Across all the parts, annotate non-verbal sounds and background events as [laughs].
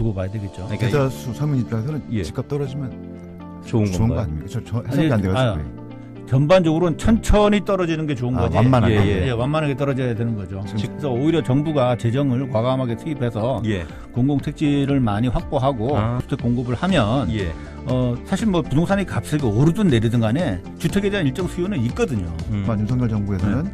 두고 봐야 되겠죠. 그러니까 대다수 서민 입장에서는 예. 집값 떨어지면 좋은 좋은 거 건가요? 아닙니까? 저, 저 해석이 안 아니, 아, 돼가지고. 전반적으로는 천천히 떨어지는 게 좋은 아, 거지. 완만하게. 예, 예. 완만하게 떨어져야 되는 거죠. 지금- 그래서 오히려 정부가 재정을 과감하게 투입해서 예. 공공택지를 많이 확보하고 아. 주택 공급을 하면 예. 어, 사실 뭐 부동산의 값이 오르든 내리든 간에 주택에 대한 일정 수요는 있거든요. 음. 윤석열 정부에서는 네.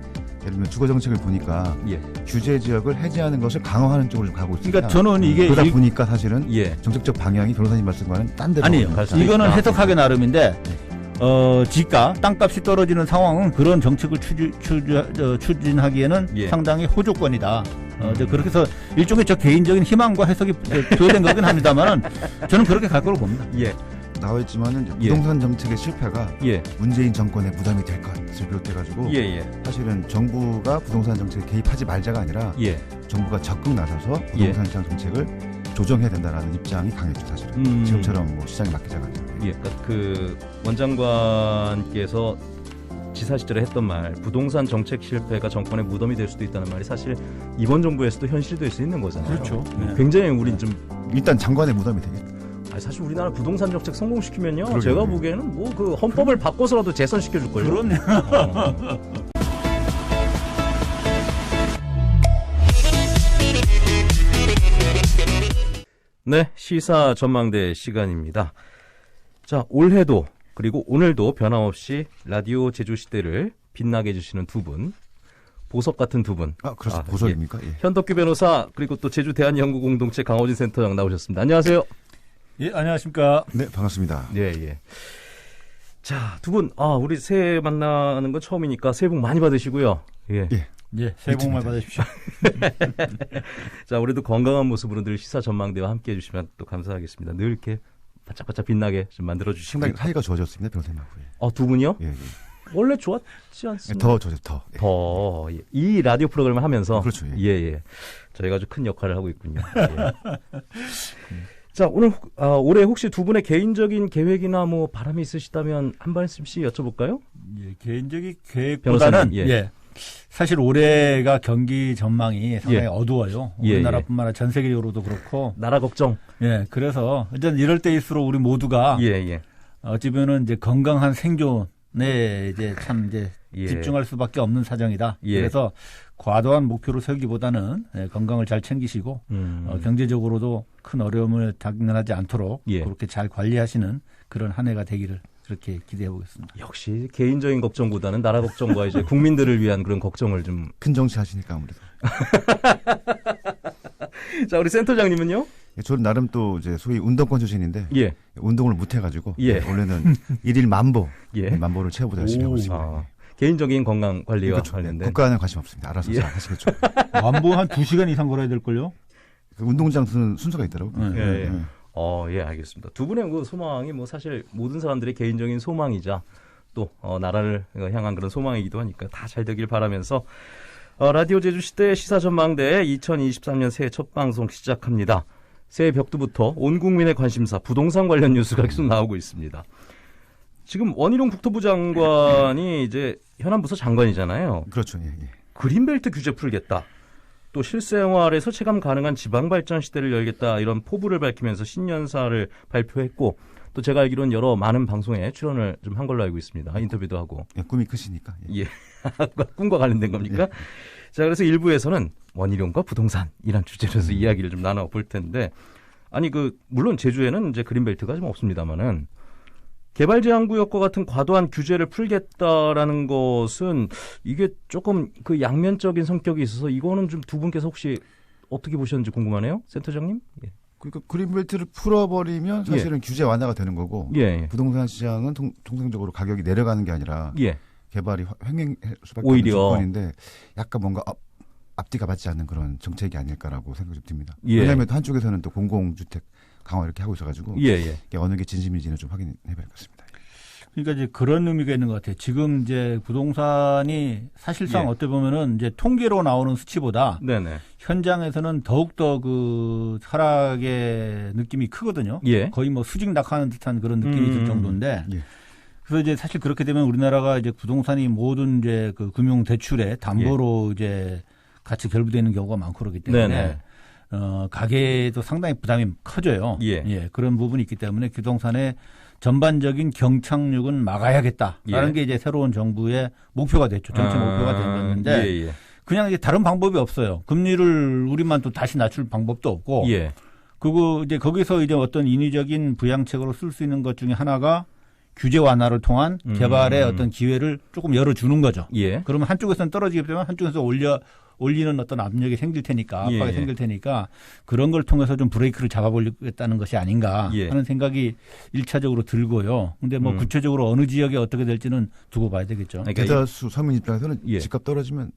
예를 들면 주거 정책을 보니까 예. 규제 지역을 해제하는 것을 강화하는 쪽으로 가고 있습니다. 그러니까 저는 이게 그러다 일- 보니까 사실은 예. 정책적 방향이 변호사님 말씀과는 딴 데로. 가고 있습니다. 이거는 있다. 해석하기 나름인데 어, 지가 땅값이 떨어지는 상황은 그런 정책을 추진, 추진, 하기에는 예. 상당히 호조건이다. 어, 이제 그렇게 해서 일종의 저 개인적인 희망과 해석이 조된 거긴 합니다만은 저는 그렇게 갈 거로 봅니다. 예. 나와 있지만은 예. 부동산 정책의 실패가 예. 문재인 정권의 부담이 될 것을 비롯해가지고 예. 예. 사실은 정부가 부동산 정책에 개입하지 말자가 아니라 예. 정부가 적극 나서서 예. 부동산 시장 정책을 조정해야 된다라는 입장이 강했죠 사실은 음. 지금처럼 뭐 시장에 맡기자가 아니라 예, 그러니까 그 원장관께서 지사 시절에 했던 말 부동산 정책 실패가 정권의 무덤이 될 수도 있다는 말이 사실 이번 정부에서도 현실이 될수 있는 거잖아요. 그렇죠. 네. 굉장히 우린 좀 일단 장관의 무덤이 되겠죠. 사실 우리나라 부동산 정책 성공시키면요. 그러게요. 제가 보기에는 뭐 그 헌법을 바꿔서라도 재선시켜 줄 걸요. 그럼요. [laughs] 네, 시사 전망대 시간입니다. 자, 올해도 그리고 오늘도 변함없이 라디오 제주 시대를 빛나게 해주시는 두 분, 보석 같은 두 분, 아 그래서 아, 보석입니까? 예. 현덕규 변호사 그리고 또 제주 대한연구공동체 강호진 센터장 나오셨습니다. 안녕하세요. 예, 안녕하십니까. 네 반갑습니다. 예, 예. 자, 두 분, 아, 우리 새해 만나는 건 처음이니까 새해 복 많이 받으시고요. 예. 예. 예, 새해 복 많이. 받으십시오. [laughs] 자, 우리도 건강한 모습으로 늘 시사 전망대와 함께 해주시면 또 감사하겠습니다. 늘 이렇게 바짝바짝 빛나게 좀 만들어 주시고. 상당히 사이가 좋아졌습니다 변호사님하고. 예. 어, 두 분이요? 예, 예. 원래 좋았지 예, 않습니까? 더 좋아졌 더. 예. 더, 예. 이 라디오 프로그램을 하면서. 그렇죠, 예. 예, 예. 저희가 아주 큰 역할을 하고 있군요. 예. [laughs] 자, 오늘, 혹- 아, 올해 혹시 두 분의 개인적인 계획이나 뭐 바람이 있으시다면 한 말씀씩 여쭤볼까요? 예, 개인적인 계획보다는 예. 예. 사실 올해가 경기 전망이 상당히 예. 어두워요. 예, 우리나라뿐만 아니라 전 세계적으로도 그렇고. 나라 걱정. 예, 그래서 어쨌든 이럴 때일수록 우리 모두가 예, 예. 어찌 보면은 이제 건강한 생존에 이제 참 이제 예. 집중할 수밖에 없는 사정이다. 예. 그래서 과도한 목표를 세우기보다는 예, 건강을 잘 챙기시고 음. 어, 경제적으로도 큰 어려움을 당면하지 않도록 예. 그렇게 잘 관리하시는 그런 한 해가 되기를 그렇게 기대해 보겠습니다. 역시 개인적인 걱정보다는 나라 걱정과 이제 [laughs] 국민들을 위한 그런 걱정을 좀. 큰 정치 하시니까 아무래도. [laughs] 자, 우리 센터장님은요? 예, 저는 나름 또 이제 소위 운동권 출신인데 예. 운동을 못 해가지고 예. 원래는 일일 만보 [laughs] 예. 만보를 채워보자 열심히 하고 있습니다. 아, 개인적인 건강 관리와 그렇죠. 관련된. 국가는 관심 없습니다. 알아서 예. 잘 하시겠죠. [laughs] 완보 한 2시간 이상 걸어야 될 걸요? 그 운동장 쓰는 순서가 있더라고요. 네. 예, 예. 네. 어, 예, 알겠습니다. 두 분의 그 소망이 뭐 사실 모든 사람들의 개인적인 소망이자 또 어, 나라를 향한 그런 소망이기도 하니까 다 잘 되길 바라면서 어, 라디오 제주시대 시사전망대 2023년 새해 첫 방송 시작합니다. 새해 벽두부터 온 국민의 관심사 부동산 관련 뉴스가 계속 나오고 있습니다. 지금 원희룡 국토부 장관이 이제 현안부서 장관이잖아요. 그렇죠. 예, 예. 그린벨트 규제 풀겠다. 또 실생활에서 체감 가능한 지방 발전 시대를 열겠다 이런 포부를 밝히면서 신년사를 발표했고 또 제가 알기로는 여러 많은 방송에 출연을 좀 한 걸로 알고 있습니다. 인터뷰도 하고 예, 꿈이 크시니까. 예. 예 [laughs] 꿈과 관련된 겁니까? 자 그래서 일부에서는 원희룡과 부동산이란 주제로서 이야기를 좀 나눠 볼 텐데 아니 그 물론 제주에는 이제 그린벨트가 좀 없습니다만은 개발 제한 구역과 같은 과도한 규제를 풀겠다라는 것은 이게 조금 그 양면적인 성격이 있어서 이거는 좀 두 분께서 혹시 어떻게 보셨는지 궁금하네요, 센터장님. 예. 그러니까 그린벨트를 풀어버리면 사실은 규제 완화가 되는 거고 예, 부동산 시장은 통, 통상적으로 가격이 내려가는 게 아니라 예, 개발이 화- 횡행할 수밖에. 없는 조건인데 약간 뭔가 앞, 앞뒤가 맞지 않는 그런 정책이 아닐까라고 생각이 좀 듭니다. 예. 왜냐하면 또 한쪽에서는 또 공공주택 강화 이렇게 하고 있어가지고 예, 예, 이게 어느 게 진심인지는 좀 확인해봐야겠습니다. 그러니까 이제 그런 의미가 있는 것 같아요. 지금 이제 부동산이 사실상 예. 어떻게 보면은 이제 통계로 나오는 수치보다 네네, 현장에서는 더욱더 그 하락의 느낌이 크거든요. 예, 거의 뭐 수직 낙하하는 듯한 그런 느낌이 음. 들 정도인데. 예. 그래서 이제 사실 그렇게 되면 우리나라가 이제 부동산이 모든 이제 그 금융 대출의 담보로 이제 같이 결부되는 경우가 많고 그렇기 때문에 네네. 어, 가게도 상당히 부담이 커져요. 예. 그런 부분이 있기 때문에 부동산의 전반적인 경착륙은 막아야겠다라는 예. 게 이제 새로운 정부의 목표가 됐죠. 정치 목표가 된 건데 아, 예, 예. 그냥 이제 다른 방법이 없어요. 금리를 우리만 또 다시 낮출 방법도 없고 예. 그거 이제 거기서 이제 어떤 인위적인 부양책으로 쓸 수 있는 것 중에 하나가 규제 완화를 통한 음. 개발의 어떤 기회를 조금 열어주는 거죠. 예. 그러면 한쪽에서는 떨어지기 때문에 한쪽에서 올려 올리는 어떤 압력이 생길 테니까 압박이 예, 예. 생길 테니까 그런 걸 통해서 좀 브레이크를 잡아보겠다는 것이 아닌가 예. 하는 생각이 일차적으로 들고요. 근데 뭐 음. 구체적으로 어느 지역에 어떻게 될지는 두고 봐야 되겠죠. 그러니까 대다수 서민 입장에서는 예. 집값 떨어지면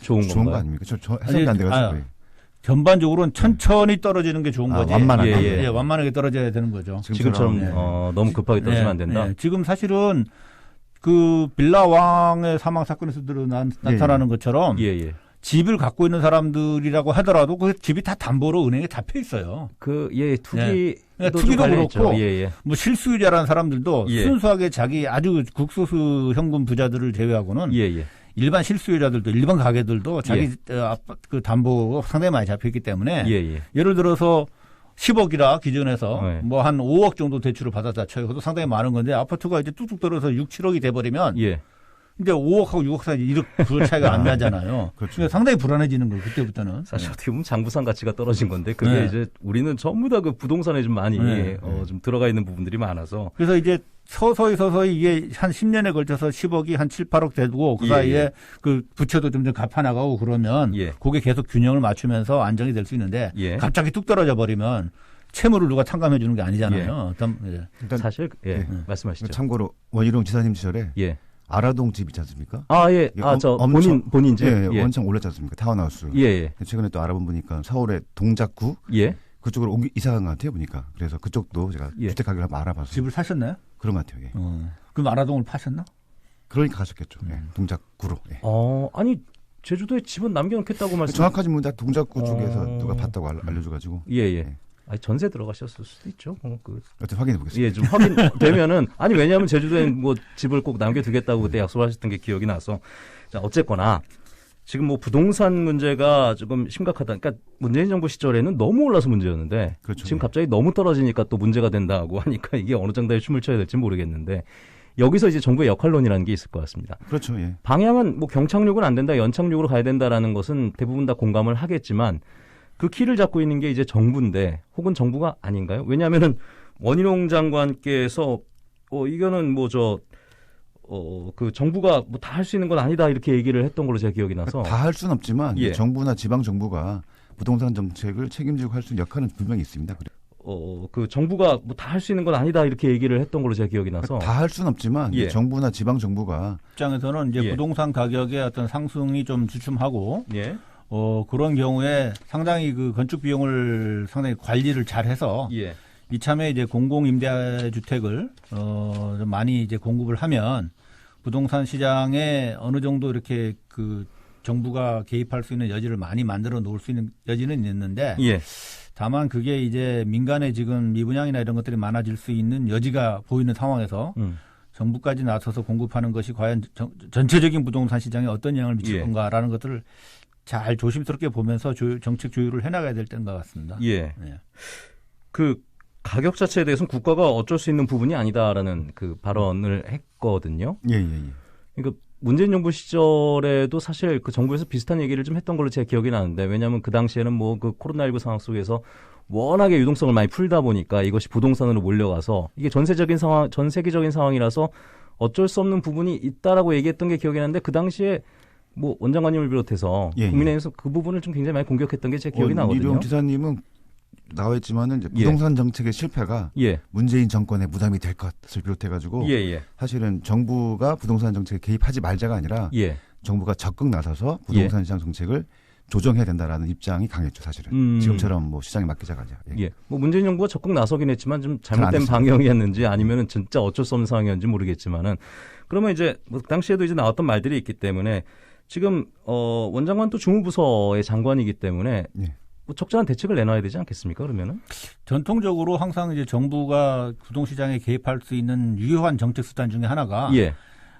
좋은 좋은 거 건가요? 아닙니까? 저, 저 해석이 안 돼가지고. 전반적으로는 천천히 떨어지는 게 좋은 아, 거지. 완만하게. 예, 예. 완만하게 떨어져야 되는 거죠. 지금처럼 네. 어, 너무 급하게 떨어지면 안 된다. 네, 지금 사실은 그 빌라 왕의 사망 사건에서 드러난 예, 나타나는 것처럼 예, 예. 집을 갖고 있는 사람들이라고 하더라도 그 집이 다 담보로 은행에 잡혀 있어요. 그, 예, 투기. 네, 투기도 그렇고 예, 예. 뭐 실수요자라는 사람들도 예. 순수하게 자기 아주 극소수 현금 부자들을 제외하고는 예, 예. 일반 실수요자들도 일반 가게들도 자기 어, 그 담보 상당히 많이 잡혀 있기 때문에 예, 예. 예를 들어서 10억이라 기존에서 네. 뭐한 5억 정도 대출을 받았다 쳐요. 그것도 상당히 많은 건데 아파트가 이제 뚝뚝 떨어서 6, 7억이 돼버리면 예. 이제 5억하고 6억 사이 1억 그 차이가 안 나잖아요. 그렇죠. 그러니까 상당히 불안해지는 거예요. 그때부터는. 사실 어떻게 보면 장부상 가치가 떨어진 건데 그게 네. 이제 우리는 전부 다 그 부동산에 좀 많이 네. 어, 좀 들어가 있는 부분들이 많아서 그래서 이제 서서히 서서히 이게 한 10년에 걸쳐서 10억이 한 7, 8억 되고 그 예, 사이에 예. 그 부채도 점점 갚아나가고 그러면 예. 그게 계속 균형을 맞추면서 안정이 될 수 있는데 예. 갑자기 뚝 떨어져 버리면 채무를 누가 탕감해 주는 게 아니잖아요. 어떤- 예. 일단 사실 예, 예. 말씀하시죠. 참고로 원희룡 지사님 시절에 예. 아라동 집 있지 않습니까? 아, 예. 예, 아, 저 엄- 본인 엄청- 본인 집. 예, 예. 원청 올랐지 않습니까? 타운하우스. 예, 예. 최근에 또 알아본 보니까 서울의 동작구 예. 그쪽으로 옮기 이사 간 것 같아요 보니까. 그래서 그쪽도 제가 예. 주택 가격을 한번 알아봐서 집을 사셨나요? 그런 것 같아요. 예. 어. 그럼 아라동을 파셨나? 그러니까 가셨겠죠. 예. 음. 동작구로. 예. 어, 아니 제주도에 집은 남겨 놓겠다고 말씀 정확하지 못해 동작구 어. 쪽에서 누가 봤다고 알, 알려줘가지고 예, 예. 예. 아니, 전세 들어가셨을 수도 있죠. 어, 그 여튼 확인해 보겠습니다. 예, 좀 확인되면은 [laughs] 아니 왜냐하면 제주도엔 뭐 집을 꼭 남겨두겠다고 그때 약속하셨던 게 기억이 나서 자 어쨌거나 지금 뭐 부동산 문제가 조금 심각하다. 그러니까 문재인 정부 시절에는 너무 올라서 문제였는데 그렇죠. 지금 예. 갑자기 너무 떨어지니까 또 문제가 된다고 하니까 이게 어느 정도의 춤을 춰야 될지 모르겠는데 여기서 이제 정부의 역할론이라는 게 있을 것 같습니다. 그렇죠. 예. 방향은 뭐 경착륙은 안 된다, 연착륙으로 가야 된다라는 것은 대부분 다 공감을 하겠지만 그 키를 잡고 있는 게 이제 정부인데 혹은 정부가 아닌가요? 왜냐하면은 원희룡 장관께서 어 이거는 뭐 저 어, 그 정부가 뭐 다 할 수 있는 건 아니다 이렇게 얘기를 했던 걸로 제가 기억이 나서 다 할 수는 없지만 예. 정부나 지방 정부가 부동산 정책을 책임지고 할 수 있는 역할은 분명히 있습니다. 그래- 어, 그 정부가 뭐 다 할 수 있는 건 아니다 이렇게 얘기를 했던 걸로 제가 기억이 나서 다 할 수는 없지만 예. 정부나 지방 정부가 입장에서는 이제 예. 부동산 가격의 어떤 상승이 좀 주춤하고 예. 어 그런 경우에 상당히 그 건축 비용을 상당히 관리를 잘 해서 예. 이참에 이제 공공 임대 주택을 어 좀 많이 이제 공급을 하면 부동산 시장에 어느 정도 이렇게 그 정부가 개입할 수 있는 여지를 많이 만들어 놓을 수 있는 여지는 있는데 예. 다만 그게 이제 민간의 지금 미분양이나 이런 것들이 많아질 수 있는 여지가 보이는 상황에서 음. 정부까지 나서서 공급하는 것이 과연 정- 전체적인 부동산 시장에 어떤 영향을 미칠 예. 건가라는 것들을 잘 조심스럽게 보면서 조- 정책 조율을 해나가야 될 때인 것 같습니다. 예. 예. 그 가격 자체에 대해서는 국가가 어쩔 수 있는 부분이 아니다라는 그 발언을 했거든요. 예, 예, 예. 그러니까 문재인 정부 시절에도 사실 그 정부에서 비슷한 얘기를 좀 했던 걸로 제가 기억이 나는데 왜냐하면 그 당시에는 뭐 그 코로나19 상황 속에서 워낙에 유동성을 많이 풀다 보니까 이것이 부동산으로 몰려가서 이게 전세적인 상황, 전 세계적인 상황이라서 어쩔 수 없는 부분이 있다라고 얘기했던 게 기억이 나는데 그 당시에 뭐 원장관님을 비롯해서 예, 예. 국민의힘에서 그 부분을 좀 굉장히 많이 공격했던 게 제 기억이 나거든요. 이룡 지사님은 나와 있지만은 이제 예. 부동산 정책의 실패가 예, 문재인 정권의 무담이 될 것을 비롯해가지고 예, 예, 사실은 정부가 부동산 정책에 개입하지 말자가 아니라 예. 정부가 적극 나서서 부동산 시장 정책을 조정해야 된다라는 입장이 강했죠, 사실은. 음. 지금처럼 뭐 시장에 맡기자가 아니라. 예. 예. 뭐 문재인 정부가 적극 나서긴 했지만 좀 잘못된. 방향이었는지 아니면은 진짜 어쩔 수 없는 상황이었는지 모르겠지만은 그러면 이제 뭐 당시에도 이제 나왔던 말들이 있기 때문에 지금 어 원장관 또 주무부서의 장관이기 때문에 예. 뭐 적절한 대책을 내놔야 되지 않겠습니까? 그러면은 전통적으로 항상 이제 정부가 부동시장에 개입할 수 있는 유효한 정책 수단 중에 하나가 예,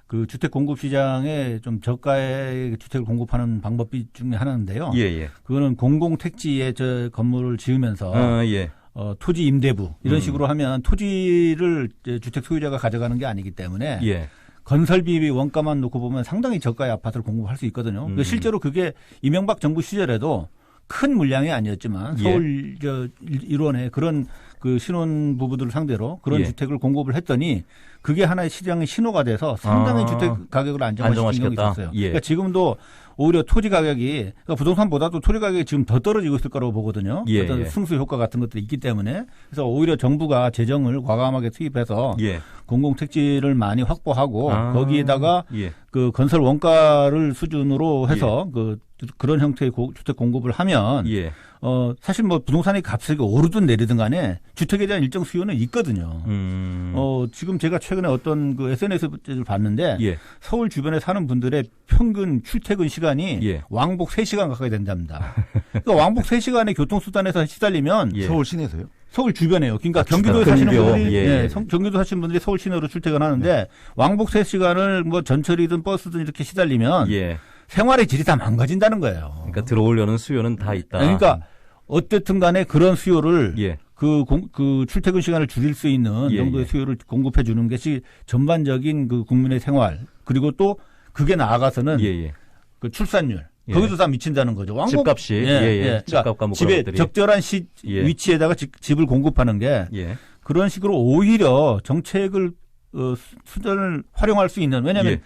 그 주택 공급 시장에 좀 저가의 주택을 공급하는 방법 중에 하나인데요. 예, 예. 그거는 공공 택지에 저 건물을 지으면서 어, 예. 어, 토지 임대부 이런 음. 식으로 하면 토지를 주택 소유자가 가져가는 게 아니기 때문에 예. 건설비 원가만 놓고 보면 상당히 저가의 아파트를 공급할 수 있거든요. 음. 실제로 그게 이명박 정부 시절에도 큰 물량이 아니었지만 예. 서울 저 일- 일원에 그런 그 신혼 부부들을 상대로 그런 예. 주택을 공급을 했더니 그게 하나의 시장의 신호가 돼서 상당히 아. 주택 가격을 안정화시킨 안정화시켰다. 있었어요. 예. 그러니까 지금도 오히려 토지 가격이 그러니까 부동산보다도 토지 가격이 지금 더 떨어지고 있을 거라고 보거든요. 예, 어떤 예. 승수 효과 같은 것들이 있기 때문에 그래서 오히려 정부가 재정을 과감하게 투입해서 예. 공공 택지를 많이 확보하고 아. 거기에다가 예. 그 건설 원가를 수준으로 해서 그 그런 형태의 고- 주택 공급을 하면 예. 어 사실 뭐 부동산의 값이 오르든 내리든 간에 주택에 대한 일정 수요는 있거든요. 음. 어 지금 제가 최근에 어떤 그 SNS를 봤는데 예. 서울 주변에 사는 분들의 평균 출퇴근 시간이 예. 왕복 3시간 가까이 된답니다. 그러니까 왕복 3시간의 교통수단에서 시달리면 예. 서울 시내에서요? 서울 주변에요. 그러니까 아, 경기도에. 사시는. 분들이 예, 예, 예. 성- 경기도 사시는 분들이 서울 시내로 출퇴근하는데 왕복 3시간을 뭐 전철이든 버스든 이렇게 시달리면 예. 생활의 질이 다 망가진다는 거예요. 그러니까 들어오려는 수요는 다 있다. 그러니까 어쨌든 간에 그런 수요를 예. 그, 공- 그 출퇴근 시간을 줄일 수 있는 예, 정도의 예. 수요를 공급해 주는 것이 전반적인 그 국민의 생활 그리고 또 그게 나아가서는 예, 예. 그 출산율 예. 거기도 다 미친다는 거죠. 왕복 집값이 예, 예. 집값과 뭐 그런 집에 것들이 적절한 시, 예. 위치에다가 집, 집을 공급하는 게 예. 그런 식으로 오히려 정책을 어, 수- 수단을 활용할 수 있는 왜냐하면 예.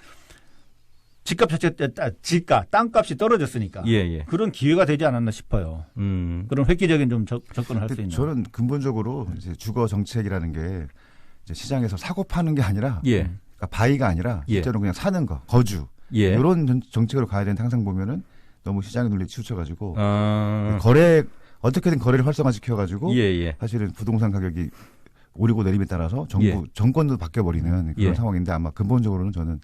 집값 자체 따- 집가 땅값이 떨어졌으니까 예, 예. 그런 기회가 되지 않았나 싶어요. 음. 그런 획기적인 좀 접, 접근을 할 수 있는. 저는 근본적으로 이제 주거 정책이라는 게 이제 시장에서 사고 파는 게 아니라 예. 그러니까 바이가 아니라 예. 실제로 그냥 사는 거, 거주 예. 이런 전- 정책으로 가야 되는데 항상 보면은 너무 시장의 논리에 치우쳐가지고 아. 거래 어떻게든 거래를 활성화시켜가지고 예, 예. 사실은 부동산 가격이 오르고 내림에 따라서 정부 예. 정권도 바뀌어 버리는 그런 예. 상황인데 아마 근본적으로는 저는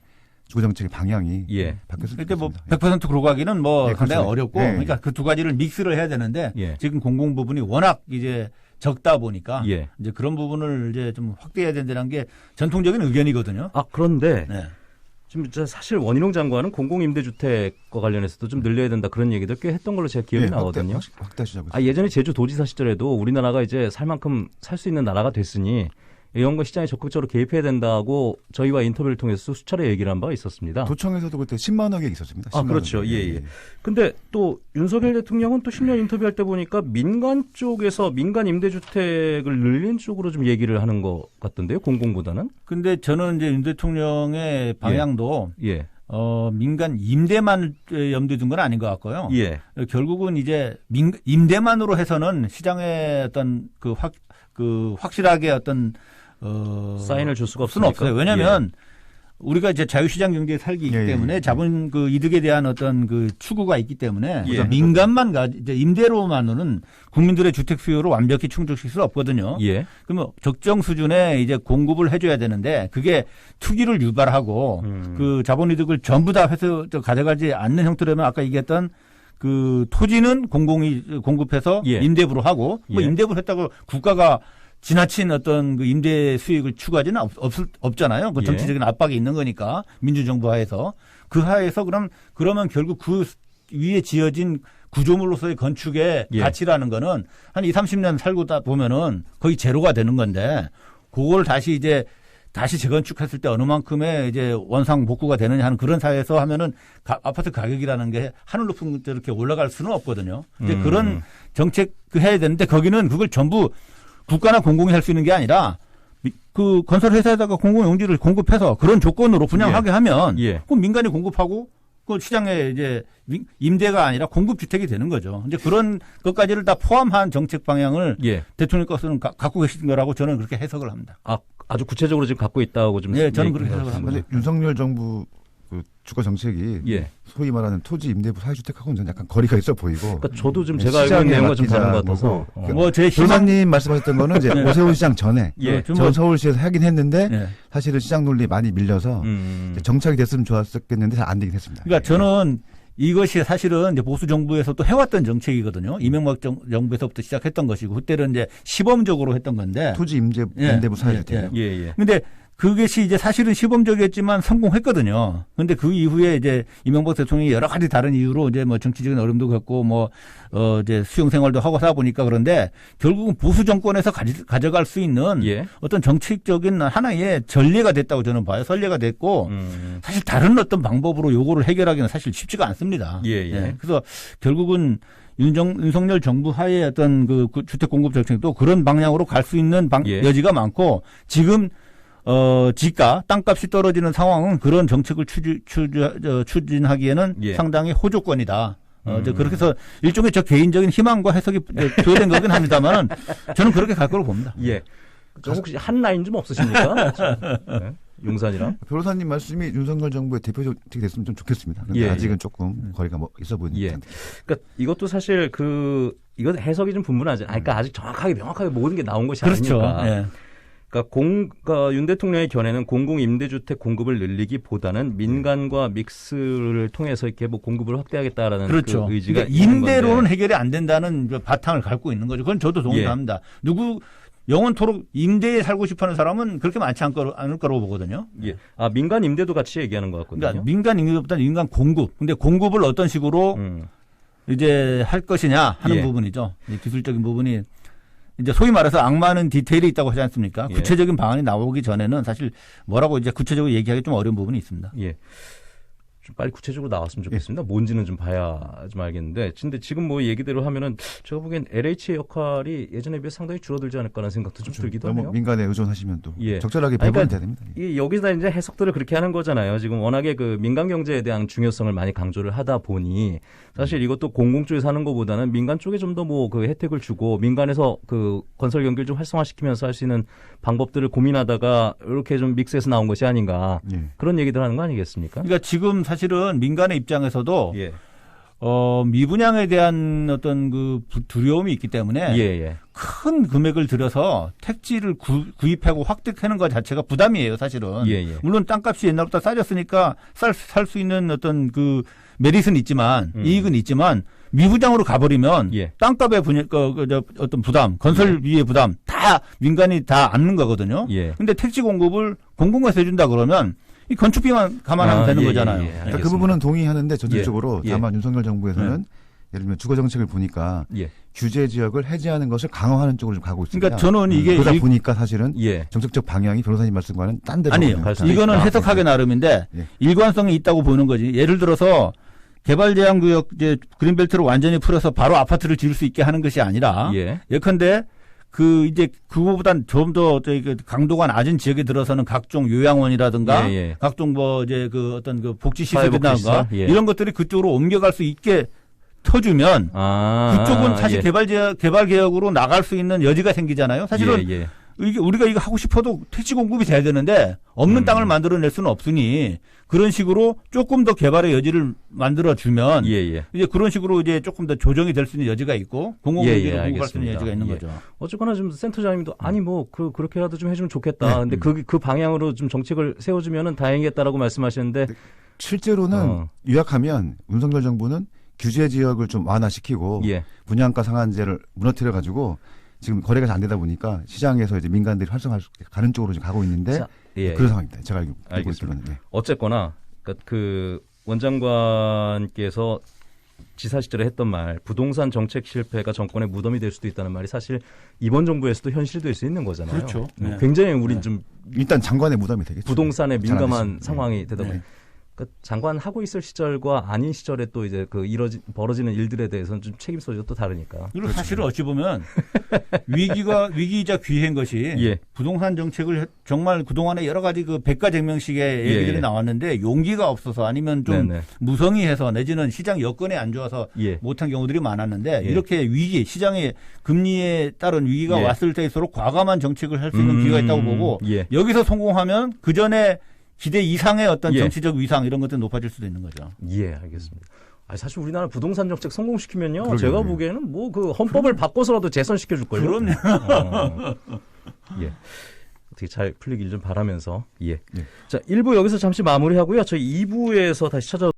주거 정책의 방향이 예. 바뀌었을 그러니까 뭐 있습니다. 100% 그러고 하기는 뭐 예, 상당히 그렇죠. 어렵고 예. 그러니까 그 두 가지를 믹스를 해야 되는데 예. 지금 공공 부분이 워낙 이제 적다 보니까 예. 이제 그런 부분을 이제 좀 확대해야 된다는 게 전통적인 의견이거든요. 아, 그런데 네. 지금 사실 원희룡 장관은 공공임대주택과 관련해서도 좀 늘려야 된다 그런 얘기들 꽤 했던 걸로 제가 기억이 예, 나거든요. 확대, 확대하시자고요. 아, 예전에 제주 도지사 시절에도 우리나라가 이제 살 만큼 살 수 있는 나라가 됐으니 이런 거 시장에 적극적으로 개입해야 된다고 저희와 인터뷰를 통해서 수차례 얘기를 한 바가 있었습니다. 도청에서도 그때 10만 원이 있었습니다. 아, 10만 그렇죠. 원. 예, 예. 근데 또 윤석열 대통령은 또 10년 인터뷰할 때 보니까 민간 쪽에서 민간 임대주택을 늘린 쪽으로 좀 얘기를 하는 것 같던데요. 공공보다는. 근데 저는 이제 윤 대통령의 방향도 예. 어, 민간 임대만 염두에 둔 건 아닌 것 같고요. 예. 결국은 이제 민, 임대만으로 해서는 시장에 어떤 그 확, 그 확실하게 어떤 어, 사인을 줄 수가 없으니까. 없어요. 왜냐하면 우리가 이제 자유시장 경제에 살기 예, 예, 때문에 예. 자본 그 이득에 대한 어떤 그 추구가 있기 때문에 예. 민간만 가 이제 임대로만으로는 국민들의 주택 수요를 완벽히 충족시킬 수 없거든요. 예. 그러면 적정 수준의 이제 공급을 해줘야 되는데 그게 투기를 유발하고 음. 그 자본 이득을 전부 다 회수 저 가져가지 않는 형태라면 아까 얘기했던 그 토지는 공공이 공급해서 예. 임대부로 하고 뭐 예. 임대부를 했다고 국가가 지나친 어떤 그 임대 수익을 추구하지는 없, 없, 없잖아요. 그 예. 정치적인 압박이 있는 거니까 민주정부 하에서 그 하에서 그럼 그러면 결국 그 위에 지어진 구조물로서의 건축의 예. 가치라는 거는 한 2, 30년 살고 다 보면은 거의 제로가 되는 건데 그걸 다시 이제 다시 재건축했을 때 어느 만큼의 이제 원상 복구가 되느냐 하는 그런 사회에서 하면은 가- 아파트 가격이라는 게 하늘 높은 데 이렇게 올라갈 수는 없거든요. 근데 음. 그런 정책 그 해야 되는데 거기는 그걸 전부 국가나 공공이 할 수 있는 게 아니라 미- 그 건설 회사에다가 공공 용지를 공급해서 그런 조건으로 분양하게 하면 예. 그럼 민간이 공급하고 그 시장에 이제 민- 임대가 아니라 공급 주택이 되는 거죠. 이제 그런 것까지를 다 포함한 정책 방향을 예. 대통령 것은 가- 갖고 계신 거라고 저는 그렇게 해석을 합니다. 아, 아주 구체적으로 지금 갖고 있다고 좀. 예, 저는 그렇게 생각을 하셨습니다. 근데 윤석열 정부 그 주거 정책이 예. 소위 말하는 토지 임대부 사회주택하고는 좀 약간 거리가 있어 보이고 그러니까 저도 좀 네, 제가 알고 있는 내용과 좀 다른 것 같아서. 어. 뭐제 희망 변호사님 말씀하셨던 거는 이제 [laughs] 네. 오세훈 시장 전에 예. 좀전 뭐- 서울시에서 하긴 했는데 예. 사실은 시장 논리 많이 밀려서 음. 이제 정착이 됐으면 좋았었겠는데 잘 안 되긴 했습니다. 그러니까 저는 이것이 사실은 이제 보수 정부에서 또 해왔던 정책이거든요. 이명박 정, 정부에서부터 시작했던 것이고 그때는 이제 시범적으로 했던 건데. 토지 임대 예, 임대부 예, 사회주택. 예, 예. 근데 그것이 이제 사실은 시범적이었지만 성공했거든요. 근데 그 이후에 이제 이명박 대통령이 여러 가지 다른 이유로 이제 뭐 정치적인 어려움도 겪고 뭐, 어, 이제 수용 생활도 하고 하다 보니까 그런데 결국은 보수 정권에서 가지, 가져갈 수 있는 예. 어떤 정책적인 하나의 전례가 됐다고 저는 봐요. 선례가 됐고 음. 사실 다른 어떤 방법으로 요거를 해결하기는 사실 쉽지가 않습니다. 예, 예. 그래서 결국은 윤정, 윤석열 정부 하에 어떤 그, 그 주택 공급 정책도 그런 방향으로 갈 수 있는 방, 예. 여지가 많고 지금 어, 지가 땅값이 떨어지는 상황은 그런 정책을 추진, 추진, 하기에는 예. 상당히 호조건이다. 어, 이제 음. 그렇게 해서 일종의 저 개인적인 희망과 해석이 조율된 거긴 합니다만은 저는 그렇게 갈 거로 봅니다. 예. 저 혹시 한 라인 좀 없으십니까? [laughs] 네. 용산이랑? 변호사님 말씀이 윤석열 정부의 대표적이 됐으면 좀 좋겠습니다. 근데 예, 아직은 예. 조금 거리가 뭐 있어 보이는 예. 그러니까 이것도 사실 그 이거 해석이 좀 분분하지. 아니, 그러니까 아직 정확하게 명확하게 모든 게 나온 것이 그렇죠. 아니니까. 예. 그러니까 공, 그러니까 윤 대통령의 견해는 공공 임대주택 공급을 늘리기보다는 민간과 믹스를 통해서 이렇게 뭐 공급을 확대하겠다라는 그렇죠. 그 의지가 그러니까 임대로는. 해결이 안 된다는 그 바탕을 갖고 있는 거죠. 그건 저도 예. 동의합니다. 누구 영원토록 임대에 살고 싶어하는 사람은 그렇게 많지 않을 않을 거라고 보거든요. 예. 아 민간 임대도 같이 얘기하는 것 같거든요. 그러니까 민간 임대보다는 민간 공급. 근데 공급을 어떤 식으로 음. 이제 할 것이냐 하는 예. 부분이죠. 이 기술적인 부분이 이제 소위 말해서 악마는 디테일이 있다고 하지 않습니까? 예. 구체적인 방안이 나오기 전에는 사실 뭐라고 이제 구체적으로 얘기하기 좀 어려운 부분이 있습니다. 예. 좀 빨리 구체적으로 나왔으면 좋겠습니다. 뭔지는 좀 봐야 좀 알겠는데, 근데 지금 뭐 얘기대로 하면은 제가 보기엔 LH의 역할이 예전에 비해 상당히 줄어들지 않을까라는 생각도 좀 들기도 너무 하네요. 민간에 의존하시면 또 예. 적절하게 배분이 그러니까 됩니다. 예. 이 여기서 이제 해석들을 그렇게 하는 거잖아요. 지금 워낙에 그 민간 경제에 대한 중요성을 많이 강조를 하다 보니 사실 이것도 공공 쪽에서 하는 것보다는 민간 쪽에 좀 더 뭐 그 혜택을 주고 민간에서 그 건설 경기를 좀 활성화시키면서 할 수 있는 방법들을 고민하다가 이렇게 좀 믹스해서 나온 것이 아닌가 예. 그런 얘기들 하는 거 아니겠습니까? 그러니까 지금 사실 은 민간의 입장에서도 예. 어, 미분양에 대한 어떤 그 부- 두려움이 있기 때문에 예, 예. 큰 금액을 들여서 택지를 구, 구입하고 확대하는 것 자체가 부담이에요, 사실은. 예, 예. 물론 땅값이 옛날보다 싸졌으니까 살수 있는 어떤 그 메리트는 있지만 음. 이익은 있지만 미분양으로 가버리면 예. 땅값의 분야, 그, 그, 저, 어떤 부담, 건설비의 부담 다 민간이 다 안는 거거든요. 예. 근데 택지 공급을 공공에서 해준다 그러면 이 건축비만 감안하면 아, 되는 예, 거잖아요. 예, 예. 그러니까. 그 부분은 동의하는데 전체적으로 예. 다만 윤석열 정부에서는 예를 들면 주거 정책을 보니까 예. 규제 지역을 해제하는 것을 강화하는 쪽으로 좀 가고 있습니다. 그러니까 저는 이게 그러다 일- 보니까 사실은 예. 정책적 방향이 변호사님 말씀과는 딴 데로 듯한. 이거는. 해석하기 나름인데 예. 일관성이 있다고 보는 거지. 예를 들어서 개발 제한 구역 이제 그린벨트를 완전히 풀어서 바로 아파트를 지을 수 있게 하는 것이 아니라 예. 예컨대 그 이제 그거보단 좀 더 강도가 낮은 지역에 들어서는 각종 요양원이라든가 예, 예. 각종 뭐 이제 그 어떤 그 복지? 시설이라든가 예. 이런 것들이 그쪽으로 옮겨갈 수 있게 터주면 아. 그쪽은 사실 예. 개발 제 개발 개혁으로 나갈 수 있는 여지가 생기잖아요. 사실은 예, 예. 이게 우리가 이거 하고 싶어도 택지 공급이 돼야 되는데 없는 음. 땅을 만들어낼 수는 없으니 그런 식으로 조금 더 개발의 여지를 만들어 주면 예, 예. 이제 그런 식으로 이제 조금 더 조정이 될 수 있는 여지가 있고 공공기관으로 예, 예, 공급할 수 있는. 여지가 있는 예. 거죠. 어쨌거나 좀 센터장님도 아니 뭐 그 그렇게라도 좀 해주면 좋겠다. 네. 근데 그 그 방향으로 좀 정책을 세워주면은 다행이겠다라고 말씀하시는데 실제로는 어. 요약하면 윤석열 정부는 규제 지역을 좀 완화시키고 예, 분양가 상한제를 무너뜨려 가지고 지금 거래가 잘 안 되다 보니까 시장에서 이제 민간들이 활성화할 수 있게 가는 쪽으로 지금 가고 있는데 자, 예. 그런 상황입니다. 제가 알고. 있기로는. 네. 어쨌거나 그러니까 그 원장관께서 지사 시절에 했던 말 부동산 정책 실패가 정권의 무덤이 될 수도 있다는 말이 사실 이번 정부에서도 현실될 수 있는 거잖아요. 그렇죠. 음, 네. 굉장히 우린 네. 좀 일단 장관의 무덤이 되겠죠. 부동산에 민감한. 상황이 되다 네. 보니 그러니까 장관 하고 있을 시절과 아닌 시절에 또 이제 그 이뤄지 벌어지는 일들에 대해서는 좀 책임 소지가 또 다르니까. 그리고 사실은 어찌 보면 위기가 [laughs] 위기이자 기회인 것이 예. 부동산 정책을 해- 정말 그동안에 여러 가지 그 백가쟁명식의 예, 얘기들이 예. 나왔는데 용기가 없어서 아니면 좀 네네. 무성의 해서 내지는 시장 여건이 안 좋아서 예. 못한 경우들이 많았는데 예. 이렇게 위기 시장의 금리에 따른 위기가 예. 왔을 때일수록 과감한 정책을 할 수 있는 음, 기회가 있다고 보고 예. 여기서 성공하면 그 전에 기대 이상의 어떤 예. 정치적 위상 이런 것들이 높아질 수도 있는 거죠. 예, 알겠습니다. 아니, 사실 우리나라 부동산 정책 성공시키면요. 그러게요, 제가 예. 보기에는 뭐 그 헌법을 바꿔서라도 재선시켜 줄 거예요. 그럼요. 어. 예. 어떻게 잘 풀리길 좀 바라면서 예. 예. 자, 1부 여기서 잠시 마무리하고요. 저희 2부에서 다시 찾아